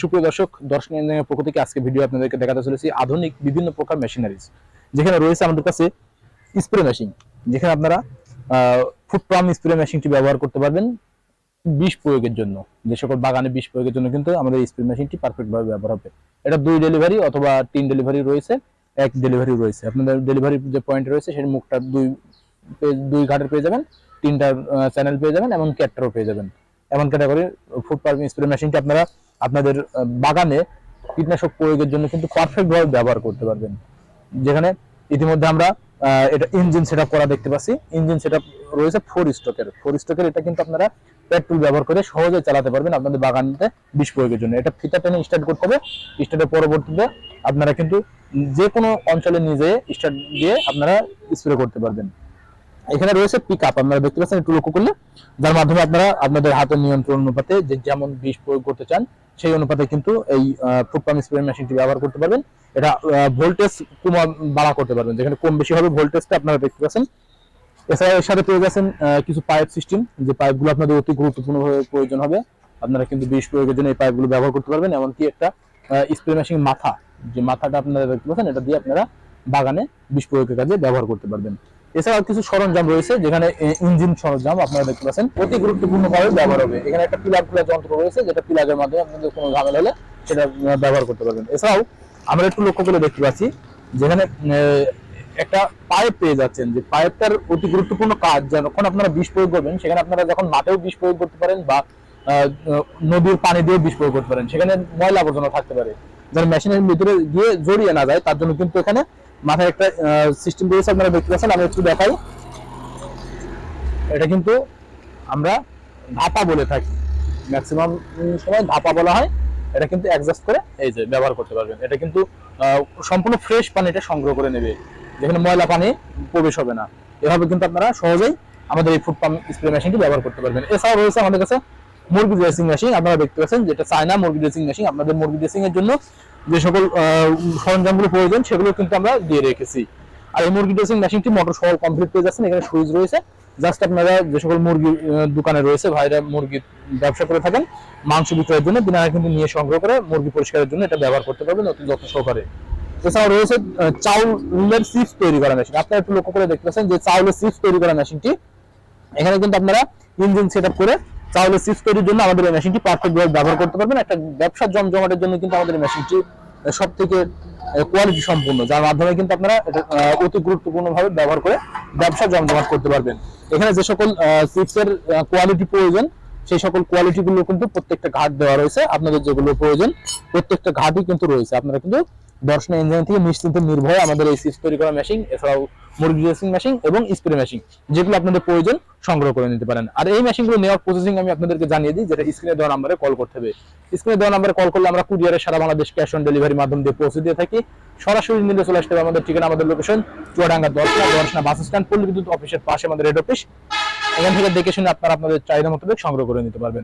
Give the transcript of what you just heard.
সুপ্রিয় দর্শক দর্শক ইঞ্জিনিয়ারিং পক্ষ থেকে আজকে ভিডিও আপনাদেরকে দেখাতে চলেছি আধুনিক বিভিন্ন প্রকার মেশিনারিজ যেখানে রয়েছে আমাদের কাছে স্প্রে মেশিন যেখানে আপনারা ফুড পাম্প স্প্রে মেশিনটি ব্যবহার করতে পারবেন বিষ প্রয়োগের জন্য। যে সকল বাগানে বিষ প্রয়োগের জন্য কিন্তু আমাদের স্প্রে মেশিনটি পারফেক্ট ভাবে ব্যবহার হবে। এটা দুই ডেলিভারি অথবা তিন ডেলিভারি রয়েছে, এক ডেলিভারি রয়েছে। আপনাদের ডেলিভারি যে পয়েন্ট রয়েছে, সেই মুখটা দুই দুই ঘাটের পেয়ে যাবেন, তিনটা চ্যানেল পেয়ে যাবেন এমন ক্যাটটারও পেয়ে যাবেন। এমন ক্যাটাগরি ফুড পাম্প স্প্রে মেশিনটি আপনারা আপনাদের বাগানে কীটনাশক প্রয়োগের জন্য কিন্তু পারফেক্ট ভাবে ব্যবহার করতে পারবেন। যেখানে ইতিমধ্যে আমরা এটা ইঞ্জিন সেটআপ করা দেখতে পাচ্ছি। ইঞ্জিন সেটআপ রয়েছে ফোর স্টকের ফোর স্টকের এটা কিন্তু আপনারা পেট্রোল ব্যবহার করে সহজে চালাতে পারবেন আপনাদের বাগানতে বিষ প্রয়োগের জন্য। এটা ফিতা টেনে স্টার্ট করতে হবে। স্টার্টের পরবর্তীতে আপনারা কিন্তু যে কোনো অঞ্চলে নিজে স্টার্ট দিয়ে আপনারা স্প্রে করতে পারবেন। এখানে রয়েছে পিক আপ আপনারা দেখতে পাচ্ছেন একটু লক্ষ্য করলে। যার মাধ্যমে আপনারা আপনাদের হাতের নিয়ন্ত্রণ অনুপাতে যেমন বিষ প্রয়োগ করতে চান, সেই অনুপাতে কিন্তু এই ফুড পাম্প স্প্রে মেশিনটি ব্যবহার করতে পারবেন। এটা ভোল্টেজ কমা, বাড়া করতে পারবেন। যেখানে কম বেশি হবে ভোল্টেজটা আপনারা দেখতে পাচ্ছেন। এছাড়া এর সাথে পেয়ে গেছেন কিছু পাইপ সিস্টেম যে পাইপগুলো আপনাদের অতি গুরুত্বপূর্ণভাবে প্রয়োজন হবে। আপনারা কিন্তু বিষ প্রয়োগের জন্য এই পাইপগুলো ব্যবহার করতে পারবেন। এমনকি একটা স্প্রে মেশিন মাথা, যে মাথাটা আপনারা দেখতে পাচ্ছেন, এটা দিয়ে আপনারা বাগানে বিষ প্রয়োগের কাজে ব্যবহার করতে পারবেন। এছাড়াও কিছু সরঞ্জাম রয়েছে, যেখানে ইঞ্জিন সরঞ্জাম আপনারা দেখতে পাচ্ছেন। অতি গুরুত্বপূর্ণভাবে ব্যবহার হবে। এখানে একটা পিলার পিলার যন্ত্র রয়েছে, যেটা পিলারের মাধ্যমে আপনাদের কোনো ঝামেলা হলে সেটা ব্যবহার করতে পারবেন। এছাড়াও আমরা একটু লক্ষ্য করে দেখতে পাচ্ছি, যেখানে একটা পাইপ পেয়ে যাচ্ছেন, যে পাইপটার অতি গুরুত্বপূর্ণ কাজ, যখন আপনারা বিষ প্রয়োগ করবেন, সেখানে আপনারা যখন মাঠেও বিষ প্রয়োগ করতে পারেন বা নদীর পানি দিয়ে বিষ প্রয়োগ করতে পারেন, সেখানে ময়লা আবর্জনা থাকতে পারে। যারা মেশিনের ভিতরে গিয়ে জড়িয়ে না যায়, তার জন্য কিন্তু এখানে মাথায় একটা সিস্টেম রয়েছে, আপনারা দেখতে পাচ্ছেন, আমি একটু দেখাই। এটা কিন্তু আমরা ধাপা বলে থাকি। ম্যাক্সিমাম সময় ধাপা বলা হয়। এটা কিন্তু অ্যাডজাস্ট করে এই যে ব্যবহার করতে পারবেন। এটা কিন্তু সম্পূর্ণ ফ্রেশ পানিটা সংগ্রহ করে নেবে। যেখানে ময়লা পানি প্রবেশ হবে না। এভাবে কিন্তু আপনারা সহজেই আমাদের এই ফুড পাম্প স্প্রে মেশিনটি ব্যবহার করতে পারবেন। এছাড়াও রয়েছে আমাদের কাছে মুরগি ড্রেসিং মেশিন আপনারা দেখতে পাচ্ছেন যেটা চায়না মুরগি ড্রেসিং মেশিন আপনাদের মুরগি ড্রেসিং এর জন্য যে সকল সরঞ্জামগুলো প্রয়োজন, সেগুলো কিন্তু আমরা দিয়ে রেখেছি। আর এই মুরগি ড্রেসিং মেশিনটি মোটর সহ কমপ্লিট পেয়ে যাচ্ছেন, এখানে সুইচ রয়েছে। জাস্ট আপনারা যে সকল মুরগি দোকানে রয়েছে, ভাইরা মুরগি ব্যবসা করে থাকেন, মাংস বিক্রয়ের জন্য তিনারা কিন্তু নিয়ে সংগ্রহ করে মুরগি পরিষ্কারের জন্য এটা ব্যবহার করতে পারবেন, অতি যত্ন সহকারে। এছাড়াও রয়েছে চাউলের চিপস তৈরি করা মেশিন আপনারা একটু লক্ষ্য করে দেখতে পাচ্ছেন যে চাউলের চিপস তৈরি করা মেশিনটি এখানে কিন্তু আপনারা ইঞ্জিন সেট করে চাউলের চিপস তৈরির জন্য আমাদের এই মেশিনটি পারফেক্ট ভাবে ব্যবহার করতে পারবেন। একটা ব্যবসার জমজমাটের জন্য কিন্তু আমাদের এই মেশিনটি সব থেকে কোয়ালিটি সম্পূর্ণ, যার মাধ্যমে কিন্তু আপনারা এটা অতি গুরুত্বপূর্ণ ভাবে ব্যবহার করে ব্যবসা জমজমাট করতে পারবেন। এখানে যে সকল চিপসের কোয়ালিটি প্রয়োজন সেই সকল কোয়ালিটি গুলো কিন্তু প্রত্যেকটা ঘাট দেওয়া রয়েছে। আপনাদের যেগুলো প্রয়োজন, প্রত্যেকটা ঘাটই কিন্তু রয়েছে। আপনারা কিন্তু দর্শন ইঞ্জিনিয়ারিং থেকে নিশ্চিন্তে নির্ভয়ে আমাদের এই চিপস তৈরি করা মেশিন এছাড়াও মুরগি ড্রেসিং মেশিন এবং স্প্রে মেশিন যেগুলো আপনাদের প্রয়োজন সংগ্রহ করে নিতে পারেন। আর এই মেশিনগুলো নেওয়ার প্রসেসিং আমি আপনাদেরকে জানিয়ে দিই, যেটা স্ক্রিনে দেওয়া নাম্বারে কল করতে হবে। স্ক্রিনে দেওয়া নাম্বারে কল করলে আমরা কুরিয়ারে সারা বাংলাদেশ ক্যাশ অন ডেলিভারি মাধ্যম দিয়ে পৌঁছে দিয়ে থাকি। সরাসরি নিলে চলে আসতে হবে আমাদের ঠিকানা, আমাদের location Chuadanga Darshana Darshana bus stand পল্লী বিদ্যুৎ অফিসের পাশে আমাদের হেড অফিস এখান থেকে দেখে শুনে আপনারা আপনাদের চাহিদা মতো সংগ্রহ করে নিতে পারবেন।